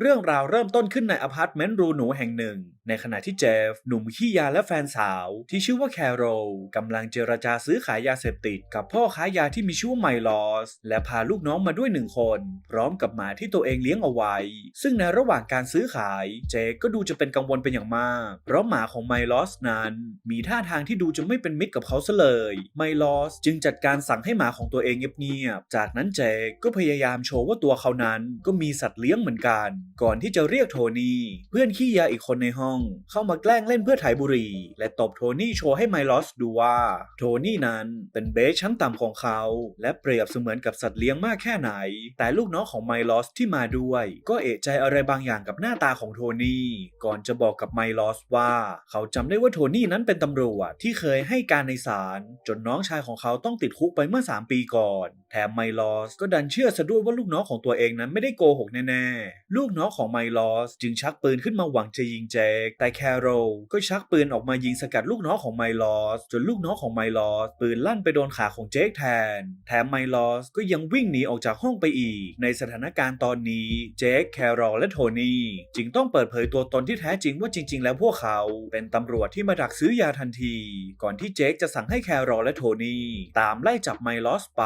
เรื่องราวเริ่มต้นขึ้นในอพาร์ตเมนต์รูหนูแห่งหนึ่ง ในขณะที่เจฟ หนุ่มขี้ยาและแฟนสาว ที่ชื่อว่าแคโรลกำลังเจรจาซื้อขายยาเสพติด กับพ่อค้ายาที่มีชื่อว่าไมลอส และพาลูกน้องมาด้วยหนึ่งคน พร้อมกับหมาที่ตัวเองเลี้ยงเอาไว้ ซึ่งในระหว่างการซื้อขาย เจก็ดูจะเป็นกังวลเป็นอย่างมาก เพราะหมาของไมลอสนั้น มีท่าทางที่ดูจะไม่เป็นมิตรกับเขาซะเลยไมลอสจึงจัดการสั่งให้หมาของตัวเองเงียบๆจากนั้นเจก็พยายามโชว์ว่าตัวเขานั้นก็มีสัตว์เลี้ยงเหมือนกันก่อนที่จะเรียกโทนี่ เพื่อนขี้ยาอีกคนในห้อง เข้ามาแกล้งเล่นเพื่อถ่ายบุหรี่ และตบโทนี่โชว์ให้ไมลอสดูว่า โทนี่นั้นเป็นเบสชั้นต่ำของเขา และเปรียบเสมือนกับสัตว์เลี้ยงมากแค่ไหน แต่ลูกน้องของไมลอสที่มาด้วย ก็เอะใจอะไรบางอย่างกับหน้าตาของโทนี่ ก่อนจะบอกกับไมลอสว่า เขาจำได้ว่าโทนี่นั้นเป็นตำรวจที่เคยให้การในศาลจนน้องชายของเขาต้องติดคุกไปเมื่อ 3 ปีก่อน ถมไมลอสก็ดันเชื่อซะด้วยว่าลูกน้องของตัวเองนั้นไม่ได้โกหกแน่ๆ ลูกน้องของไมลอสจึงชักปืนขึ้นมาหวังจะยิงเจคแต่แคโรลก็ชักปืนออกมายิงสกัดลูกน้องของไมลอสจนลูกน้องของไมลอสปืนลั่นไปโดนขาของเจคแทน แถมไมลอสก็ยังวิ่งหนีออกจากห้องไปอีก ในสถานการณ์ตอนนี้เจคแคโรลและโทนี่จึงต้องเปิดเผยตัวตนที่แท้จริงว่าจริง ๆ แล้วพวกเขาเป็นตำรวจที่มาดักซื้อยาทันที ก่อนที่เจคจะสั่งให้แคโรลและโทนี่ตามไล่จับไมลอสไป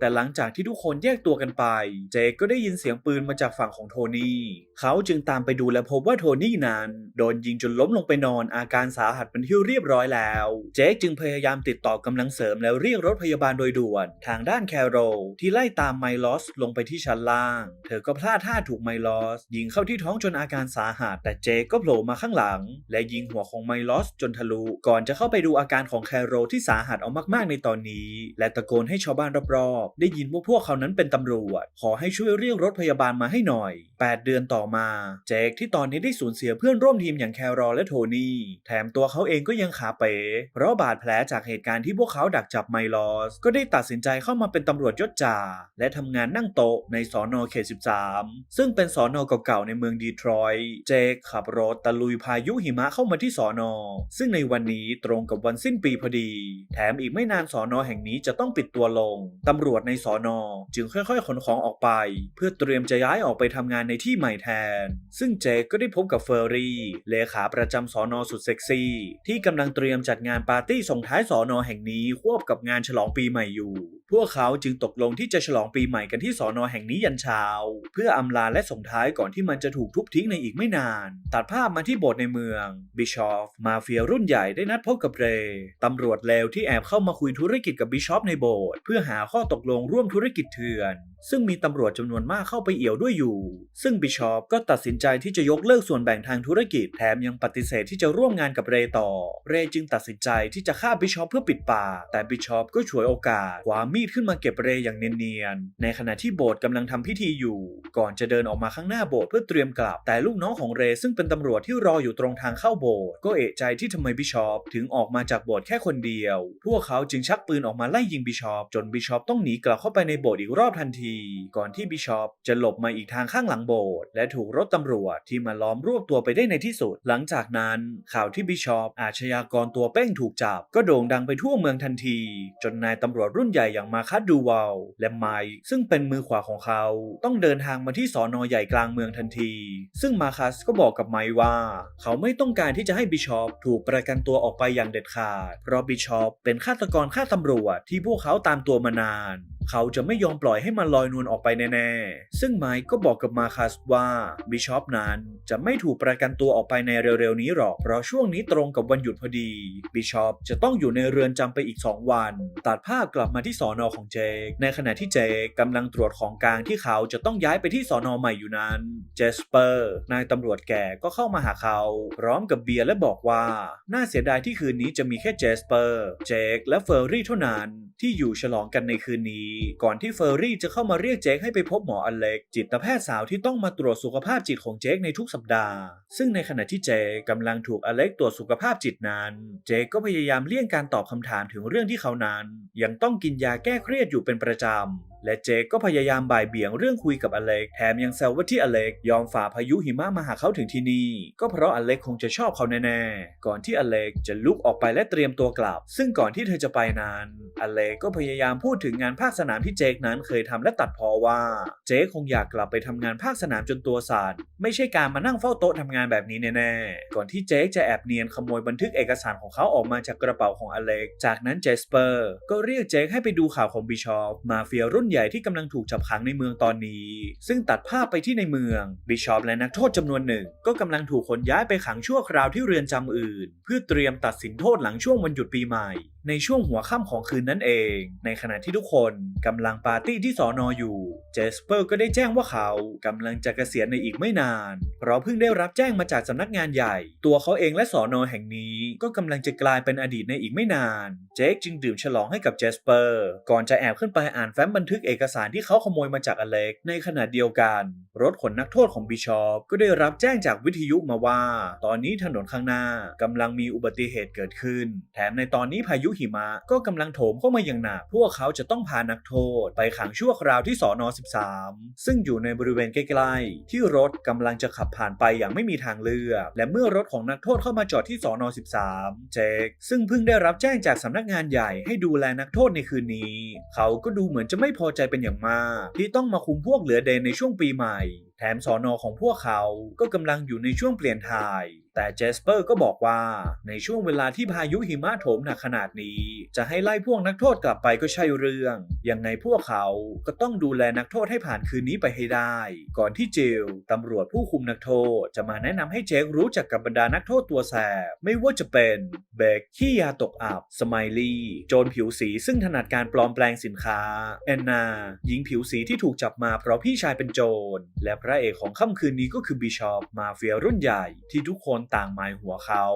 แต่หลังจากที่ทุกคนแยกตัวกันไป เจคก็ได้ยินเสียงปืนมาจากฝั่งของโทนี่ เขาจึงตามไปดูและพบว่าโทนี่นั้น โดนยิงจนล้มลงไปนอนอาการสาหัสเป็นที่เรียบร้อยแล้ว เจคจึงพยายามติดต่อกำลังเสริมแล้วเรียกรถพยาบาลโดยด่วน ทางด้านแคโรลที่ไล่ตามไมลอสลงไปที่ชั้นล่าง เธอก็พลาดท่าถูกไมลอส ยิงเข้าที่ท้องจนอาการสาหัส แต่เจคก็โผล่มาข้างหลัง และยิงหัวของไมลอสจนทะลุ ก่อนจะเข้าไปดูอาการของแคโรลที่สาหัสเอามากๆในตอนนี้ และตะโกนให้ชาวบ้านรอบได้ยินว่าพวกเขานั้นเป็นตำรวจ ขอให้ช่วยเรียกรถพยาบาลมาให้หน่อย 8 เดือนต่อมา เจคที่ตอนนี้ได้สูญเสียเพื่อนร่วมทีมอย่างแคโรลและโทนี่ แถมตัวเขาเองก็ยังขาเป๋ เพราะบาดแผลจากเหตุการณ์ที่พวกเขาดักจับไมลอส ก็ได้ตัดสินใจเข้ามาเป็นตำรวจยศจ่า และทำงานนั่งโต๊ะในสอนอเขต 13 ซึ่งเป็นสอนอเก่าๆในเมืองดีทรอยต์ เจคขับรถตะลุยพายุหิมะเข้ามาที่สอนอ ซึ่งในวันนี้ตรงกับวันสิ้นปีพอดี แถมอีกไม่นานสอนอแห่งนี้จะต้องปิดตัวลง ตำรวจในสอนอจึงค่อยๆ ขนของออกไป เพื่อเตรียมจะย้ายออกไปทำงานในที่ใหม่แทน ซึ่งเจคก็ได้พบกับเฟอร์รี่ เลขาประจำสอนอสุดเซ็กซี่ ที่กำลังเตรียมจัดงานปาร์ตี้ส่งท้ายสอนอแห่งนี้ควบกับงานฉลองปีใหม่อยู่ พวกเขาจึงตกลงที่จะฉลองปีใหม่กันที่สอนอแห่งนี้ยันเช้า เพื่ออำลาและส่งท้ายก่อนที่มันจะถูกทุบทิ้งในอีกไม่นาน ตัดภาพมาที่โบสถ์ในเมืองบิชอฟมาเฟียรุ่นใหญ่ได้นัดพบกับเรย์ตำรวจเลวที่แอบเข้ามาคุยธุรกิจกับบิชอฟในโบสถ์เพื่อหาข้อตกลงร่วมธุรกิจเถื่อน ซึ่งมีตำรวจจำนวนมากเข้าไปเอี่ยวด้วยอยู่ ซึ่งบิชอปก็ตัดสินใจที่จะยกเลิกส่วนแบ่งทางธุรกิจแถมยังปฏิเสธที่จะร่วมงานกับเรย์ต่อ เรย์จึงตัดสินใจที่จะฆ่าบิชอปเพื่อปิดปากแต่บิชอปก็ฉวยโอกาสคว้ามีดขึ้นมาเก็บเรย์อย่างเนียนๆในขณะที่โบสถ์กำลังทำพิธีอยู่ ก่อนจะเดินออกมาข้างหน้าโบสถ์เพื่อเตรียมกลับ แต่ลูกน้องของเรย์ซึ่งเป็นตำรวจที่รออยู่ตรงทางเข้าโบสถ์ก็เอะใจที่ทำไมบิชอปถึงออกมาจากโบสถ์แค่คนเดียว พวกเขาจึงชักปืนออกมาไล่ยิงบิชอปจนบิชอปต้องหนีกลับเข้าไปในโบสถ์อีกรอบทันทีก่อนที่บิชอปจะหลบมาอีกทางข้างหลังโบสถ์และถูกรถตำรวจที่มาล้อมรวบตัวไปได้ในที่สุด หลังจากนั้นข่าวที่บิชอปอาชญากรตัวเป้งถูกจับ ก็โด่งดังไปทั่วเมืองทันที จนนายตำรวจรุ่นใหญ่อย่างมาคัดดูวาลและไมค์ซึ่งเป็นมือขวาของเขา ต้องเดินทางมาที่สอนอใหญ่กลางเมืองทันที ซึ่งมาคัสก็บอกกับไมค์ว่า เขาไม่ต้องการที่จะให้บิชอปถูกประกันตัวออกไปอย่างเด็ดขาด เพราะบิชอปเป็นฆาตกรฆ่าตำรวจที่พวกเขาตามตัวมานาน เขาจะไม่ยอมปล่อยให้มันลอยนวลออกไปแน่ๆ ซึ่งไมค์ก็บอกกับมาคัสว่าบิชอปนั้นจะไม่ถูกประกันตัวออกไปในเร็วๆนี้หรอก เพราะช่วงนี้ตรงกับวันหยุดพอดีบิชอปจะต้องอยู่ในเรือนจำไปอีก 2 วัน ตัดภาพกลับมาที่สอนอของเจค ในขณะที่เจคกำลังตรวจของกลางที่เขาจะต้องย้ายไปที่สอนอใหม่อยู่นั้น เจสเปอร์ นายตำรวจแก่ก็เข้ามาหาเขา พร้อมกับเบียร์และบอกว่า น่าเสียดายที่คืนนี้จะมีแค่เจสเปอร์ เจคและเฟอร์รี่เท่านั้นที่อยู่ฉลองกันในคืนนี้ก่อนที่เฟอร์รี่จะเข้ามาเรียกเจคให้ไปพบหมออเล็ก จิตแพทย์สาวที่ต้องมาตรวจสุขภาพจิตของเจคในทุกสัปดาห์ ซึ่งในขณะที่เจคกำลังถูกอเล็กตรวจสุขภาพจิตนั้น เจคก็พยายามเลี่ยงการตอบคำถามถึงเรื่องที่เขานั้น ยังต้องกินยาแก้เครียดอยู่เป็นประจำ และเจคก็พยายามบ่ายเบี่ยงเรื่องคุยกับอเล็กแถมยังแซวว่าที่อเล็กยอมฝ่าพายุหิมะมาหาเขาถึงที่นี่ ก็เพราะอเล็กคงจะชอบเขาแน่ๆ ก่อนที่อเล็กจะลุกออกไปและเตรียมตัวกลับ ซึ่งก่อนที่เธอจะไปนั้นอเล็กก็พยายามพูดถึงงานภาคสนามที่เจคนั้นเคยทำและตัดพอว่า เจคคงอยากกลับไปทำงานภาคสนามจนตัวสั่นไม่ใช่การมานั่งเฝ้าโต๊ะทำงานแบบนี้แน่ๆ ก่อนที่เจคจะแอบเนียนขโมยบันทึกเอกสารของเขาออกมาจากกระเป๋าของอเล็ก จากนั้นเจสเปอร์ก็เรียกเจคให้ไปดูข่าวของบิชอปมาเฟียรุ่นใหญ่ที่กำลังถูกจับขังในเมืองตอนนี้ ซึ่งตัดภาพไปที่ในเมืองบิชอปและนักโทษจำนวนหนึ่ง ก็กำลังถูกขนย้ายไปขังชั่วคราวที่เรือนจำอื่น เพื่อเตรียมตัดสินโทษหลังช่วงวันหยุดปีใหม่ ในช่วงหัวค่ำของคืนนั้นเอง ในขณะที่ทุกคนกำลังปาร์ตี้ที่สอนออยู่เจสเปอร์ก็ได้แจ้งว่าเขากำลังจะเกษียณในอีกไม่นาน เพราะเพิ่งได้รับแจ้งมาจากสำนักงานใหญ่ ตัวเขาเองและสอนอแห่งนี้ก็กำลังจะกลายเป็นอดีตในอีกไม่นาน เจคจึงดื่มฉลองให้กับเจสเปอร์ ก่อนจะแอบขึ้นไปอ่านแฟ้มบันทึกเอกสารที่เขาขโมยมาจากอเล็ก ในขณะเดียวกัน รถขนนักโทษของบิชอปก็ได้รับแจ้งจากวิทยุมาว่า ตอนนี้ถนนข้างหน้ากำลังมีอุบัติเหตุเกิดขึ้น แถมในตอนนี้พายุหิมะก็กำลังโถมเข้ามาอย่างหนัก พวกเขาจะต้องพานักโทษ ไปขังชั่วคราวที่สอนอ13 ซึ่งอยู่ในบริเวณใกล้ๆ ที่รถกำลังจะขับผ่านไปอย่างไม่มีทางเลือก และเมื่อรถของนักโทษเข้ามาจอดที่สอนอ13 เจคซึ่งเพิ่งได้รับแจ้งจากสำนักงานใหญ่ให้ดูแลนักโทษในคืนนี้ เขาก็ดูเหมือนจะไม่พอใจเป็นอย่างมาก ที่ต้องมาคุมพวกเหลือเดนในช่วงปีใหม่ แถมสอนอของพวกเขาก็กำลังอยู่ในช่วงเปลี่ยนถ่าย แต่เจสเปอร์ก็บอกว่าในช่วงเวลาที่พายุหิมะโถมหนักขนาดนี้ จะให้ไล่พวกนักโทษกลับไปก็ใช่เรื่อง ยังไงพวกเขาก็ต้องดูแลนักโทษให้ผ่านคืนนี้ไปให้ได้ ก่อนที่จิลตำรวจผู้คุมนักโทษ จะมาแนะนำให้เจครู้จักกับบรรดานักโทษตัวแสบ ไม่ว่าจะเป็นเบคขี้ยาตกอับ สไมลี่ โจรผิวสีซึ่งถนัดการปลอมแปลงสินค้า แอนนา หญิงผิวสีที่ถูกจับมาเพราะพี่ชายเป็นโจร และพระเอกของค่ำคืนนี้ก็คือบิชอปมาเฟียรุ่นใหญ่ที่ทุกคนต่างหมายหัวเขา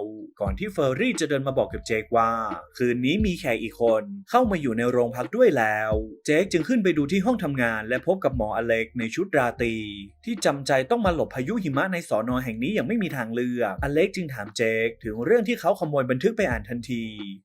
ก่อนที่เฟอร์รี่จะเดินมาบอกกับเจคว่า คืนนี้มีแขกอีกคนเข้ามาอยู่ในโรงพักด้วยแล้ว เจคจึงขึ้นไปดูที่ห้องทำงาน และพบกับหมออเล็กในชุดราตรีที่จำใจต้องมาหลบพายุหิมะในสอนอแห่งนี้อย่างไม่มีทางเลือก อเล็กจึงถามเจคถึงเรื่องที่เขาขโมยบันทึกไปอ่านทันที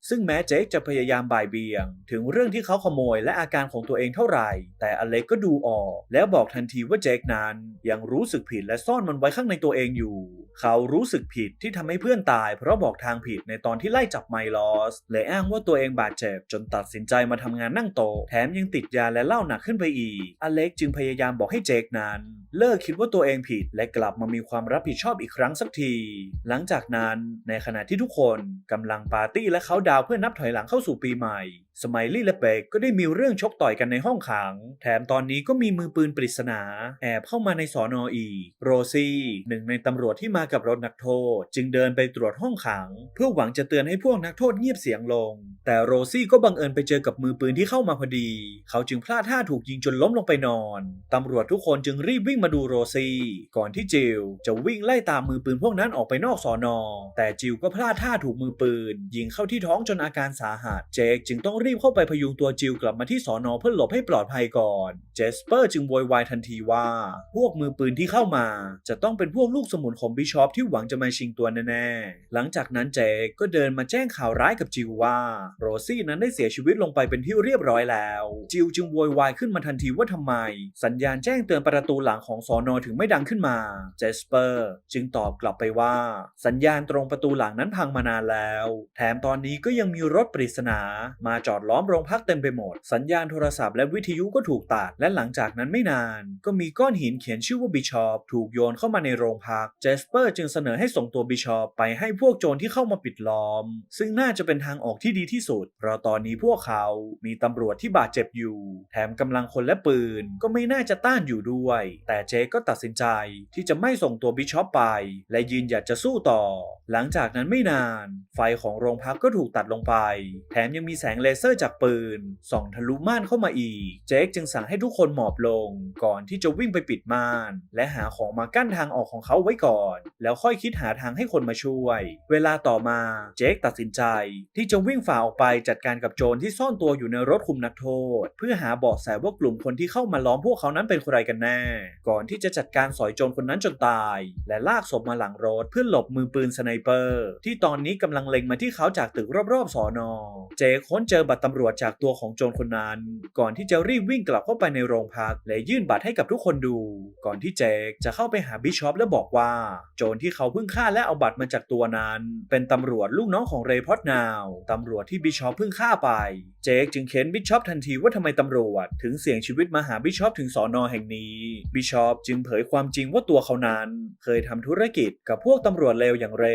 ซึ่งแม้เจคจะพยายามบ่ายเบี่ยง ถึงเรื่องที่เขาขโมยและอาการของตัวเองเท่าไหร่ แต่อเล็กก็ดูออก แล้วบอกทันทีว่าเจคนั้นยังรู้สึกผิดและซ่อนมันไว้ข้างในตัวเองอยู่ เขารู้สึกผิดที่ทำให้เพื่อนตาย เพราะบอกทางผิดในตอนที่ไล่จับไมลอสและอ้างว่าตัวเองบาดเจ็บจนตัดสินใจมาทำงานนั่งโต แถมยังติดยาและเหล้าหนักขึ้นไปอีก อเล็กจึงพยายามบอกให้เจคนั้น เลิกคิดว่าตัวเองผิดและกลับมามีความรับผิดชอบอีกครั้งสักที หลังจากนั้นในขณะที่ทุกคนกำลังปาร์ตี้และเขาดาวเพื่อนับถอยหลังเข้าสู่ปีใหม่ สไมลี่และเบกก็ได้มีเรื่องชกต่อยกันในห้องขัง แถมตอนนี้ก็มีมือปืนปริศนา แอบเข้ามาในสอนออีก โรซี่ หนึ่งในตำรวจที่มากับรถนักโทษ จึงเดินไปตรวจห้องขัง เพื่อหวังจะเตือนให้พวกนักโทษเงียบเสียงลง แต่โรซี่ก็บังเอิญไปเจอกับมือปืนที่เข้ามาพอดี เขาจึงพลาดท่าถูกยิงจนล้มลงไปนอน ตำรวจทุกคนจึงรีบวิ่งมาดูโรซี่ ก่อนที่จิลจะวิ่งไล่ตามมือปืนพวกนั้นออกไปนอกสอนอ แต่จิลก็พลาดท่าถูกมือปืน ยิงเข้าที่ท้องจนอาการสาหัส เจคจึงต้องรีบเข้าไปพยุงตัวจิลกลับมาที่สอนอเพื่อหลบให้ปลอดภัยก่อน เจสเปอร์จึงโวยวายทันทีว่า พวกมือปืนที่เข้ามา จะต้องเป็นพวกลูกสมุนของบิชอปที่หวังจะมาชิงตัวแน่ๆ หลังจากนั้นเจคก็เดินมาแจ้งข่าวร้ายกับจิลว่า โรซี่นั้นได้เสียชีวิตลงไปเป็นที่เรียบร้อยแล้ว จิลจึงโวยวายขึ้นมาทันทีว่าทำไม สัญญาณแจ้งเตือนประตูหลังของสอนอถึงไม่ดังขึ้นมา เจสเปอร์จึงตอบกลับไปว่า สัญญาณตรงประตูหลังนั้นพังมานานแล้ว แถมตอนนี้ก็ยังมีรถปริศนามาจอดดล้อมโรงพักเต็มไปหมด สัญญาณโทรศัพท์และวิทยุก็ถูกตัด และหลังจากนั้นไม่นาน ก็มีก้อนหินเขียนชื่อว่าบิชอปถูกโยนเข้ามาในโรงพัก เจสเปอร์จึงเสนอให้ส่งตัวบิชอปไปให้พวกโจรที่เข้ามาปิดล้อม ซึ่งน่าจะเป็นทางออกที่ดีที่สุด เพราะตอนนี้พวกเขามีตำรวจที่บาดเจ็บอยู่ แถมกำลังคนและปืนก็ไม่น่าจะต้านอยู่ด้วย แต่เจก็ตัดสินใจที่จะไม่ส่งตัวบิชอปไป และยืนหยัดจะสู้ต่อ หลังจากนั้นไม่นาน ไฟของโรงพักก็ถูกตัดลงไป แถมยังมีแสงเลเซอร์จากปืนส่องทะลุม่านเข้ามาอีก เจคจึงสั่งให้ทุกคนหมอบลง ก่อนที่จะวิ่งไปปิดม่าน และหาของมากั้นทางออกของเขาไว้ก่อน แล้วค่อยคิดหาทางให้คนมาช่วย เวลาต่อมาเจคตัดสินใจ ที่จะวิ่งฝ่าออกไปจัดการกับโจรที่ซ่อนตัวอยู่ในรถคุมนักโทษ เพื่อหาเบาะแสว่ากลุ่มคนที่เข้ามาล้อมพวกเขานั้นเป็นใครกันแน่ ก่อนที่จะจัดการสอยโจรคนนั้นจนตาย และลากศพมาหลังรถเพื่อหลบมือปืนสไนเปอร์ ที่ตอนนี้กำลังเล็งมาที่เขาจากตึกรอบๆสอนอเจคค้นเจอบัตรตำรวจจากตัวของโจรคนนั้นก่อนที่จะรีบวิ่งกลับเข้าไปในโรงพัก และยื่นบัตรให้กับทุกคนดู ก่อนที่เจคจะเข้าไปหาบิชอปและบอกว่า โจรที่เขาเพิ่งฆ่าและเอาบัตรมาจากตัวนั้น เป็นตำรวจลูกน้องของเรย์พอตนาวตำรวจที่บิชอปเพิ่งฆ่าไป เจคจึงเค้นบิชอปทันทีว่าทำไมตำรวจ ถึงเสี่ยงชีวิตมาหาบิชอปถึงสอนอแห่งนี้ บิชอปจึงเผยความจริงว่าตัวเขานั้น เคยทำธุรกิจกับพวกตำรวจเลวอย่างเร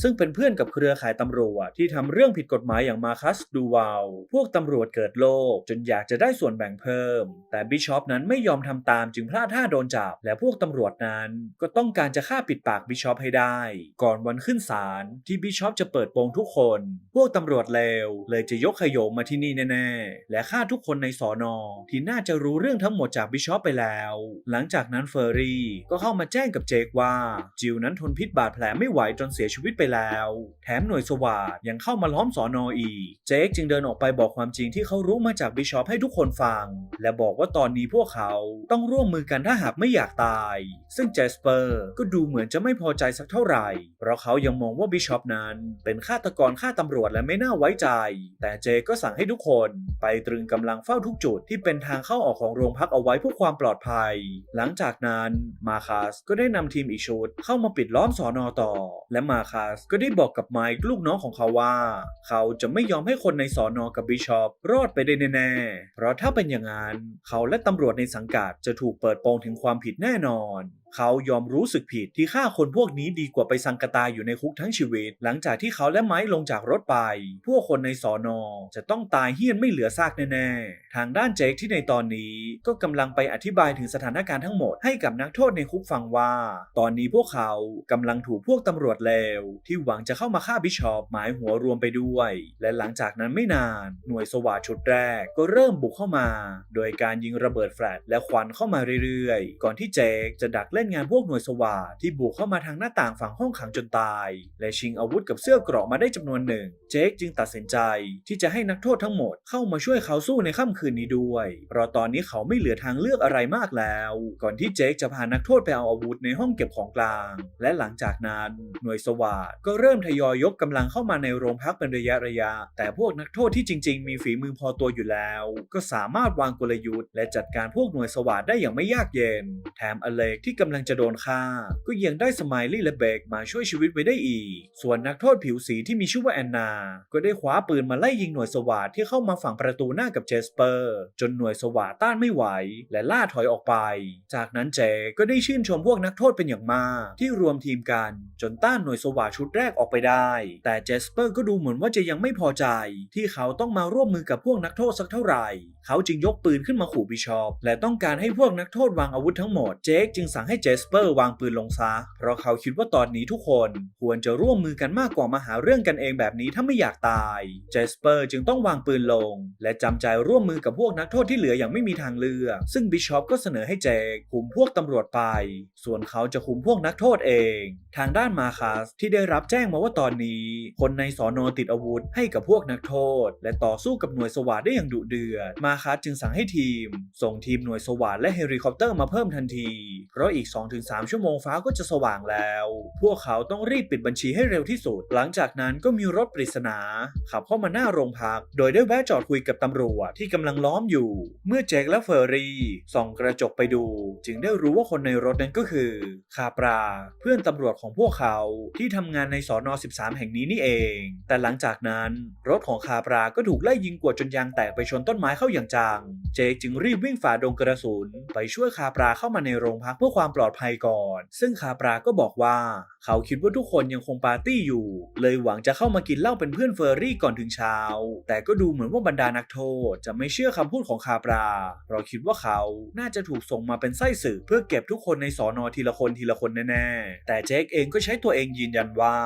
ซึ่งเป็นเพื่อนกับเครือข่ายตำรวจที่ทำเรื่องผิดกฎหมายอย่างมาคัสดูวาลพวกตำรวจเกิดโลภจนอยากจะได้ส่วนแบ่งเพิ่ม แต่บิชอปนั้นไม่ยอมทำตามจึงพลาดท่าโดนจับ และพวกตำรวจนั้นก็ต้องการจะฆ่าปิดปากบิชอปให้ได้ ก่อนวันขึ้นศาลที่บิชอปจะเปิดโปงทุกคน พวกตำรวจเลวเลยจะยกขยโยมาที่นี่แน่ๆ และฆ่าทุกคนในสอนอที่น่าจะรู้เรื่องทั้งหมดจากบิชอปไปแล้ว หลังจากนั้นเฟอร์รี่ก็เข้ามาแจ้งกับเจคว่า จิวนั้นทนพิษบาดแผลไม่ไหวจนเสียชีวิตไปแล้ว แถมหน่วยสวาดยังเข้ามาล้อมสอนออีก เจคจึงเดินออกไปบอกความจริงที่เขารู้มาจากบิชอปให้ทุกคนฟัง และบอกว่าตอนนี้พวกเขาต้องร่วมมือกันถ้าหากไม่อยากตาย ซึ่งเจสเปอร์ก็ดูเหมือนจะไม่พอใจสักเท่าไหร่ เพราะเขายังมองว่าบิชอปนั้นเป็นฆาตกรฆ่าตำรวจและไม่น่าไว้ใจ แต่เจก็สั่งให้ทุกคนไปตรึงกำลังเฝ้าทุกจุดที่เป็นทางเข้าออกของโรงพักเอาไว้เพื่อความปลอดภัย หลังจากนั้นมาคัสก็ได้นำทีมอีกชุดเข้ามาปิดล้อมสอนอต่อ และมาคัสก็ได้บอกกับไมค์ลูกน้องของเขาว่า เขาจะไม่ยอมให้คนในสอนอกับบิชอปรอดไปได้แน่ๆ เพราะถ้าเป็นอย่างนั้น เขาและตำรวจในสังกัดจะถูกเปิดโปงถึงความผิดแน่นอน เขายอมรู้สึกผิดที่ฆ่าคนพวกนี้ดีกว่าไปสังกตายอยู่ในคุกทั้งชีวิต หลังจากที่เขาและไม้ลงจากรถไป พวกคนในสอนอจะต้องตายเฮี้ยนไม่เหลือซากแน่ๆ ทางด้านเจคที่ในตอนนี้ก็กำลังไปอธิบายถึงสถานการณ์ทั้งหมดให้กับนักโทษในคุกฟังว่า ตอนนี้พวกเขากำลังถูกพวกตำรวจเลวที่หวังจะเข้ามาฆ่าบิชอปหมายหัวรวมไปด้วย และหลังจากนั้นไม่นาน หน่วยสวาชุดแรกก็เริ่มบุกเข้ามา โดยการยิงระเบิดแฟลชและควันเข้ามาเรื่อยๆ ก่อนที่เจคจะดักเล่นงานพวกหน่วยสวาที่บุกเข้ามาทางหน้าต่างฝั่งห้องขังจนตาย และชิงอาวุธกับเสื้อเกราะมาได้จำนวนหนึ่ง เจคจึงตัดสินใจที่จะให้นักโทษทั้งหมดเข้ามาช่วยเขาสู้ในค่ำคืนนี้ด้วย เพราะตอนนี้เขาไม่เหลือทางเลือกอะไรมากแล้ว ก่อนที่เจคจะพานักโทษไปเอาอาวุธในห้องเก็บของกลาง และหลังจากนั้นหน่วยสวาก็เริ่มทยอยยกกำลังเข้ามาในโรงพักเป็นระยะระยะ แต่พวกนักโทษที่จริง ๆ มีฝีมือพอตัวอยู่แล้ว ก็สามารถวางกลยุทธ์ และจัดการพวกหน่วยสวาได้อย่างไม่ยากเย็น แถมอเล็กที่กำำลังจะโดนฆ่า ก็ยังได้สไมลี่และเบกมาช่วยชีวิตไว้ได้อีก ส่วนนักโทษผิวสีที่มีชื่อว่าแอนนา ก็ได้คว้าปืนมาไล่ยิงหน่วยสวาทที่เข้ามาฝั่งประตูหน้ากับเจสเปอร์ จนหน่วยสวาทต้านไม่ไหว และล่าถอยออกไป จากนั้นเจก็ได้ชื่นชมพวกนักโทษเป็นอย่างมาก ที่รวมทีมกัน จนต้านหน่วยสวาทชุดแรกออกไปได้ แต่เจสเปอร์ก็ดูเหมือนว่าจะยังไม่พอใจ ที่เขาต้องมาร่วมมือกับพวกนักโทษสักเท่าไหร่ เขาจึงยกปืนขึ้นมาขู่บิชอปและต้องการให้พวกนักโทษวางอาวุธทั้งหมด เจคจึงสั่งให้เจสเปอร์วางปืนลงซะ เพราะเขาคิดว่าตอนนี้ทุกคนควรจะร่วมมือกันมากกว่ามาหาเรื่องกันเองแบบนี้ถ้าไม่อยากตาย เจสเปอร์จึงต้องวางปืนลง และจำใจร่วมมือกับพวกนักโทษที่เหลืออย่างไม่มีทางเลือก ซึ่งบิชอปก็เสนอให้เจคคุมพวกตำรวจไป ส่วนเขาจะคุมพวกนักโทษเอง ทางด้านมาคัสที่ได้รับแจ้งมาว่าตอนนี้ คนในสอนอติดอาวุธให้กับพวกนักโทษ และต่อสู้กับหน่วยสวาทได้อย่างดุเดือด มาคัสจึงสั่งให้ทีม ส่งทีมหน่วยสวาทและเฮลิคอปเตอร์มาเพิ่มทันที เพราะอีก2-3 ชั่วโมงฟ้าก็จะสว่างแล้ว พวกเขาต้องรีบปิดบัญชีให้เร็วที่สุด หลังจากนั้นก็มีรถปริศนา ขับเข้ามาหน้าโรงพัก โดยได้แวะจอดคุยกับตำรวจที่กำลังล้อมอยู่ เมื่อเจคและเฟอร์รี่ส่องกระจกไปดู จึงได้รู้ว่าคนในรถนั้นก็คือ คาปรา เพื่อนตำรวจของพวกเขาที่ทำงานในสอนอ13 แห่งนี้นี่เอง แต่หลังจากนั้น รถของคาปราก็ถูกไล่ยิงกวดจนยางแตกไปชนต้นไม้เข้าอย่างจัง เจคจึงรีบวิ่งฝ่าดงกระสุน ไปช่วยคาปราเข้ามาในโรงพักเพื่อความปลอดภัยก่อน ซึ่งคาปราก็บอกว่า เขาคิดว่าทุกคนยังคงปาร์ตี้อยู่ เลยหวังจะเข้ามากินเหล้าเป็นเพื่อนเฟอร์รี่ก่อนถึงเช้า แต่ก็ดูเหมือนว่าบรรดานักโทษจะไม่เชื่อคำพูดของคาปราเพราะคิดว่าเขาน่าจะถูกส่งมาเป็นไส้ศึกเพื่อเก็บทุกคนในสอนอทีละคนทีละคนแน่ๆ แต่เจคเองก็ใช้ตัวเองยืนยันว่า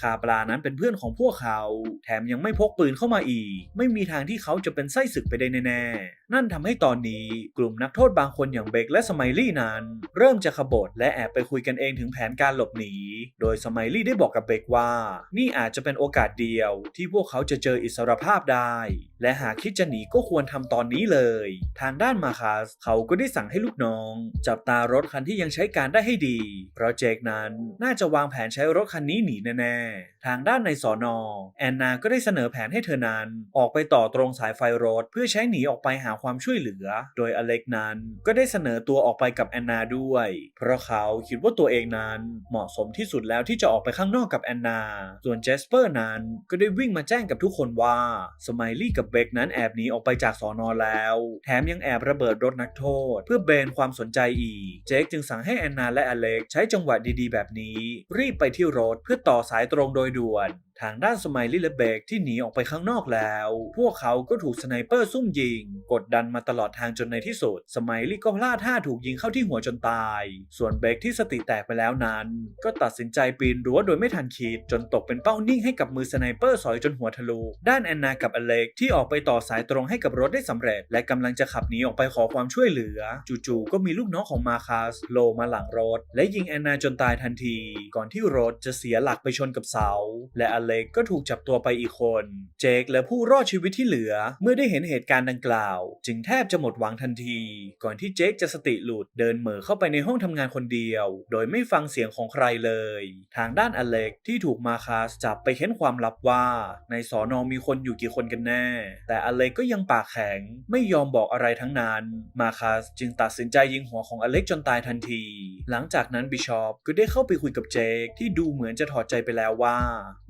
คาปรานั้นเป็นเพื่อนของพวกเขา แถมยังไม่พกปืนเข้ามาอีก ไม่มีทางที่เขาจะเป็นไส้ศึกไปได้แน่ๆ นั่นทำให้ตอนนี้กลุ่มนักโทษบางคนอย่างเบคและสไมลี่นั้น เริ่มจะขบฏและแอบไปคุยกันเองถึงแผนการหลบหนี โดยสไมลี่ได้บอกกับเบคว่า นี่อาจจะเป็นโอกาสเดียว ที่พวกเขาจะเจออิสรภาพได้ และหากคิดจะหนีก็ควรทำตอนนี้เลย ทางด้านมาคัสเขาก็ได้สั่งให้ลูกน้อง จับตารถคันที่ยังใช้การได้ให้ดี เพราะเจคนั้นน่าจะวางแผนใช้รถคันนี้หนีแน่ๆ ทางด้านในสอนอแอนนาก็ได้เสนอแผนให้เธอนั้น ออกไปต่อตรงสายไฟรถเพื่อใช้หนีออกไปหาความช่วยเหลือ โดยอเล็กนั้นก็ได้เสนอตัวออกไปกับแอนนาด้วย เพราะเขาคิดว่าตัวเองนั้นเหมาะสมที่สุดแล้วที่จะออกไปข้างนอกกับแอนนา ส่วนเจสเปอร์นั้นก็ได้วิ่งมาแจ้งกับทุกคนว่าสไมลี่กับเบคนั้นแอบหนีออกไปจากสอนอแล้ว แถมยังแอบระเบิดรถนักโทษ เพื่อเบนความสนใจอีก เจคจึงสั่งให้แอนนาและอเล็กใช้จังหวะดีๆ แบบนี้ รีบไปที่รถเพื่อต่อสายตรงโดยด่วน ทางด้านสไมลี่และเบคที่หนีออกไปข้างนอกแล้ว พวกเขาก็ถูกสไนเปอร์ซุ่มยิง กดดันมาตลอดทางจนในที่สุดสไมลี่ก็พลาดท่าถูกยิงเข้าที่หัวจนตาย ส่วนเบคที่สติแตกไปแล้วนั้น ก็ตัดสินใจปีนรั้วโดยไม่ทันคิด จนตกเป็นเป้านิ่งให้กับมือสไนเปอร์สอยจนหัวทะลุด้านแอนนากับอเล็กที่ออกไปต่อสายตรงให้กับรถได้สำเร็จ และกำลังจะขับหนีออกไปขอความช่วยเหลือ จู่ๆก็มีลูกน้องของมาคัสโลมาหลังรถ และยิงแอนนาจนตายทันที ก่อนที่รถจะเสียหลักไปชนกับเสา และอเล็กก็ถูกจับตัวไปอีกคน เจคและผู้รอดชีวิตที่เหลือ เมื่อได้เห็นเหตุการณ์ดังกล่าว จึงแทบจะหมดหวังทันที ก่อนที่เจคจะสติหลุดเดินเหม่อเข้าไปในห้องทำงานคนเดียว โดยไม่ฟังเสียงของใครเลย ทางด้านอเล็กที่ถูกมาคัสจับไปเค้นความลับว่า ในสอนอมีคนอยู่กี่คนกันแน่ แต่อเล็กก็ยังปากแข็งไม่ยอมบอกอะไรทั้งนั้น มาคัสจึงตัดสินใจยิงหัวของอเล็กจนตายทันที หลังจากนั้นบิชอปก็ได้เข้าไปคุยกับเจคที่ดูเหมือนจะถอดใจไปแล้วว่า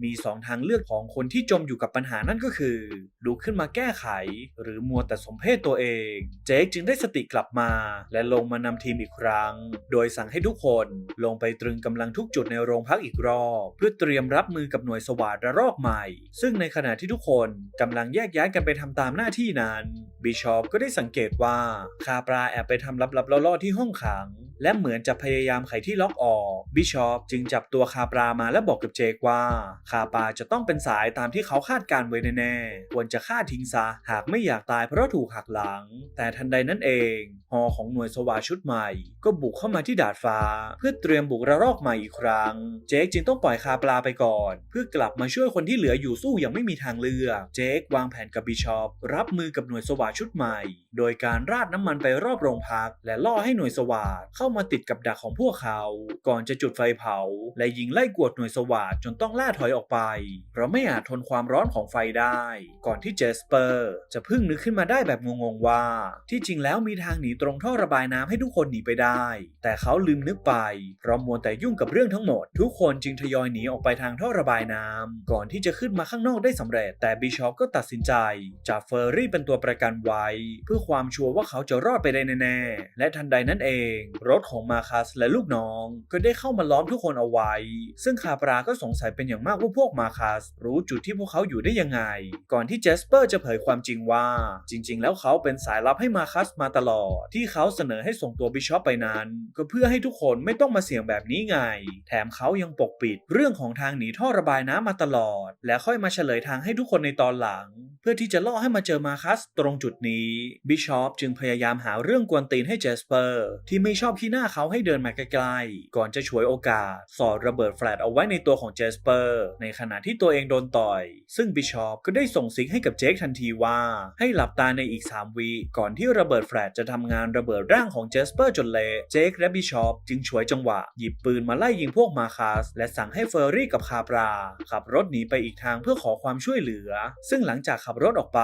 มีสองทางเลือกของคนที่จมอยู่กับปัญหานั่นก็คือลุกขึ้นมาแก้ไข หรือมัวแต่สมเพศตัวเอง เจคจึงได้สติกลับมา และลงมานำทีมอีกครั้ง โดยสั่งให้ทุกคนลงไปตรึงกำลังทุกจุดในโรงพักอีกรอบ เพื่อเตรียมรับมือกับหน่วยสวาดระลอกใหม่ ซึ่งในขณะที่ทุกคนกำลังแยกย้ายกันไปทำตามหน้าที่นั้นบิชอปก็ได้สังเกตว่าคาปราแอบไปทำลับๆล่อๆที่ห้องขัง และเหมือนจะพยายามไขที่ล็อกออก บิชอปจึงจับตัวคาปรามาและบอกกับเจคว่า คาปาจะต้องเป็นสายตามที่เขาคาดการไว้แน่ๆ ควรจะฆ่าทิ้งซะ หากไม่อยากตายเพราะถูกหักหลัง แต่ทันใดนั้นเอง ฮอของหน่วยสวาชุดใหม่ ก็บุกเข้ามาที่ดาดฟ้า เพื่อเตรียมบุกระลอกใหม่อีกครั้ง เจคจึงต้องปล่อยคาปราไปก่อน เพื่อกลับมาช่วยคนที่เหลืออยู่สู้อย่างไม่มีทางเลือก เจควางแผนกับบิชอปรับมือกับหน่วยสวาชุดใหม่ โดยการราดน้ำมันไปรอบโรงพัก และล่อให้หน่วยสวาเข้ามาติดกับดักของพวกเขา ก่อนจะจุดไฟเผา และยิงไล่กวดหน่วยสวาทจนต้องล่าถอยออกไป เพราะไม่อาจทนความร้อนของไฟได้ ก่อนที่เจสเปอร์จะพิ่งนึกขึ้นมาได้แบบงงๆว่า ที่จริงแล้วมีทางหนีตรงท่อระบายน้ำให้ทุกคนหนีไปได้ แต่เขาลืมนึกไป เพราะมัวแต่ยุ่งกับเรื่องทั้งหมด ทุกคนจึงทยอยหนีออกไปทางท่อระบายน้ำก่อนที่จะขึ้นมาข้างนอกได้สำเร็จ แต่บิชอปก็ตัดสินใจจับเฟอร์รี่เป็นตัวประกันไว้ เพื่อความชัวร์ว่าเขาจะรอดไปได้แน่ๆและทันใดนั้นเองรถถของมาคัสและลูกน้อง ก็ได้เข้ามาล้อมทุกคนเอาไว้ ซึ่งคาปราก็สงสัยเป็นอย่างมากว่าพวกมาคัสรู้จุดที่พวกเขาอยู่ได้ยังไง ก่อนที่เจสเปอร์จะเผยความจริงว่า จริง ๆ แล้วเขาเป็นสายลับให้มาคัสมาตลอด ที่เขาเสนอให้ส่งตัวบิชอปไปนั้น ก็เพื่อให้ทุกคนไม่ต้องมาเสี่ยงแบบนี้ไง แถมเขายังปกปิดเรื่องของทางหนีท่อระบายน้ำมาตลอด และค่อยมาเฉลยทางให้ทุกคนในตอนหลัง เพื่อที่จะล่อให้มาเจอมาคัสตรงจุดนี้บิชอปจึงพยายามหาเรื่องกวนตีนให้เจสเปอร์ ที่ไม่ชอบขี้หน้าเขาให้เดินมาใกล้ๆ ก่อนจะฉวยโอกาส สอดระเบิดแฟลชเอาไว้ในตัวของเจสเปอร์ ในขณะที่ตัวเองโดนต่อย ซึ่งบิชอปก็ได้ส่งซิกให้กับเจคทันทีว่า ให้หลับตาในอีก 3 วิก่อนที่ระเบิดแฟลชจะทำงานระเบิดร่างของเจสเปอร์จนเละเจคและบิชอปจึงฉวยจังหวะ หยิบปืนมาไล่ยิงพวกมาคัสและสั่งให้เฟอร์รี่กับคาปราขับรถหนีไปอีกทางเพื่อขอความช่วยเหลือ ซึ่งหลังจากขับรถออกไป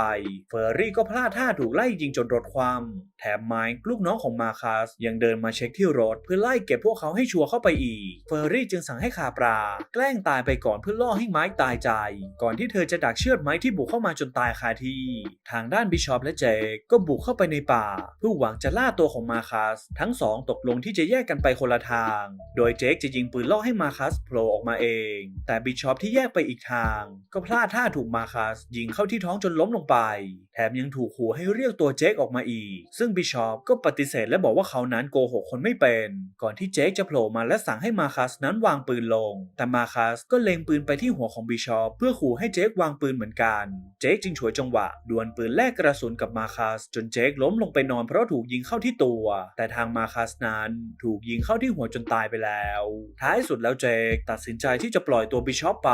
เฟอร์รี่ก็พลาดท่าถูกไล่ยิงจนรถคว่ำแถมไมค์ลูกน้องของมาคัสยังเดินมาเช็คที่รถเพื่อไล่เก็บพวกเขาให้ชัวร์เข้าไปอีก เฟอร์รี่จึงสั่งให้คาปรา แกล้งตายไปก่อนเพื่อล่อให้ไมค์ตายใจ ก่อนที่เธอจะดักเชือดไมค์ที่บุกเข้ามาจนตายคาที่ ทางด้านบิชอปและเจคก็บุกเข้าไปในป่า เพื่อหวังจะล่าตัวของมาคัส ทั้งสองตกลงที่จะแยกกันไปคนละทาง โดยเจคจะยิงปืนล่อให้มาคัสโผล่ออกมาเอง แต่บิชอปที่แยกไปอีกทาง ก็พลาดท่าถูกมาคัส ยิงเข้าที่ท้องจนล้มลงไป แถมยังถูกขู่ให้เรียกตัวเจคออกมาอีก ซึ่งบิชอปก็ปฏิเสธและบอกว่าเขานั้นโกหกคคนไม่เป็น ก่อนที่เจคจะโผล่มาและสั่งให้มาคัสนั้นวางปืนลง แต่มาคัสก็เล็งปืนไปที่หัวของบิชอปเพื่อขู่ให้เจควางปืนเหมือนกัน เจคจึงฉวยจังหวะดวลปืนแลกกระสุนกับมาคัสจนเจคล้มลงไปนอนเพราะถูกยิงเข้าที่ตัว แต่ทางมาคัสนั้นถูกยิงเข้าที่หัวจนตายไปแล้ว ท้ายสุดแล้วเจคตัดสินใจที่จะปล่อยตัวบิชอปไป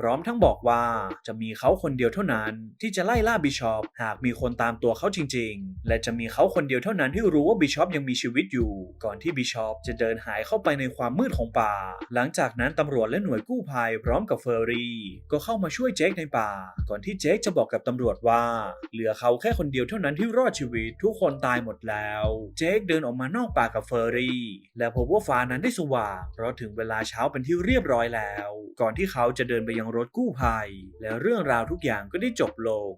พร้อมทั้งบอกว่าจะมีเขาคนเดียวเท่านั้น ที่จะไล่ล่าบิชอปหากมีคนตามตัวเขาจริง ๆ และจะมีเขาคนเดียวเท่านั้นที่รู้ว่าบิชอปยังมีชีวิตอยู่ก่อนที่บิชอปจะเดินหายเข้าไปในความมืดของป่า หลังจากนั้นตำรวจและหน่วยกู้ภัยพร้อมกับเฟอร์รี่ ก็เข้ามาช่วยเจคในป่า ก่อนที่เจคจะบอกกับตำรวจว่า เหลือเขาแค่คนเดียวเท่านั้นที่รอดชีวิตทุกคนตายหมดแล้ว เจคเดินออกมานอกป่ากับเฟอร์รี่ และพบว่าฟ้านั้นได้สว่างเพราะถึงเวลาเช้าเป็นที่เรียบร้อยแล้ว ก่อนที่เขาจะเดินไปยังรถกู้ภัย และเรื่องราวทุกอย่างก็ได้จบลง